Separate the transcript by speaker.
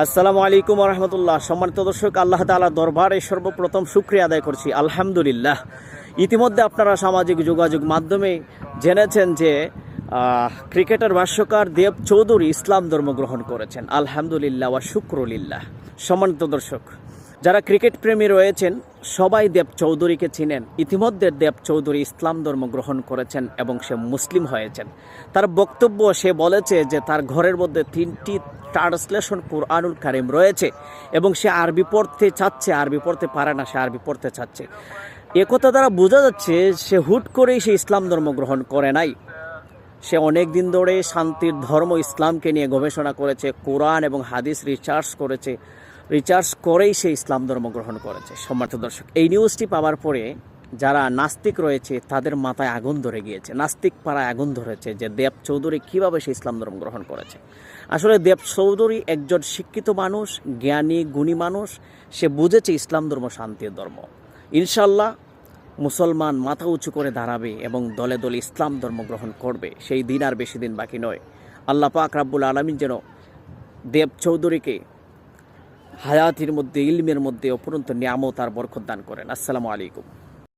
Speaker 1: আসসালামু আলাইকুম রহমতুল্লাহ সম্মানিত দর্শক, আল্লাহ তালা দরবারে সর্বপ্রথম শুক্রিয়া আদায় করছি। আলহামদুলিল্লাহ। ইতিমধ্যে আপনারা সামাজিক যোগাযোগ মাধ্যমে জেনেছেন যে ক্রিকেটার ভাষ্যকার দেব চৌধুরী ইসলাম ধর্ম গ্রহণ করেছেন। আলহামদুলিল্লাহ ওয়া শুক্রুলিল্লাহ। সম্মানিত দর্শক, যারা ক্রিকেট প্রেমী রয়েছেন, সবাই দেব চৌধুরীকে চিনেন। ইতিমধ্যে দেব চৌধুরী ইসলাম ধর্ম গ্রহণ করেছেন এবং সে মুসলিম হয়েছেন। তার বক্তব্য সে বলেছে যে, তার ঘরের মধ্যে তিনটি ট্রান্সলেশন কোরআনুল কারিম রয়েছে এবং সে আরবি পড়তে চাচ্ছে, আরবি পড়তে পারে না, সে আরবি পড়তে চাচ্ছে। একথা দ্বারা বোঝা যাচ্ছে সে হুট করেই সে ইসলাম ধর্ম গ্রহণ করে নাই। সে অনেক দিন ধরে শান্তির ধর্ম ইসলামকে নিয়ে গবেষণা করেছে, কোরআন এবং হাদিস রিচার্জ করেছে রিচার্জ করেই সে ইসলাম ধর্ম গ্রহণ করেছে। সম্মানিত দর্শক, এই নিউজটি পাওয়ার পরে যারা নাস্তিক রয়েছে, তাদের মাথায় আগুন ধরে গিয়েছে। নাস্তিক পাড়ায় আগুন ধরেছে যে দেব চৌধুরী কীভাবে সে ইসলাম ধর্ম গ্রহণ করেছে। আসলে দেব চৌধুরী একজন শিক্ষিত মানুষ, জ্ঞানী, গুণী মানুষ। সে বুঝেছে ইসলাম ধর্ম শান্তির ধর্ম। ইনশাল্লাহ মুসলমান মাথা উঁচু করে দাঁড়াবে এবং দলে দলে ইসলাম ধর্ম গ্রহণ করবে। সেই দিন আর বেশি দিন বাকি নয়। আল্লাহ পাক রাব্বুল আলমিন যেন দেব চৌধুরীকে হায়াতির মধ্যে, ইলমের মধ্যে অপরন্ত নিয়ামত আর বরকত দান করেন। আসসালামু আলাইকুম।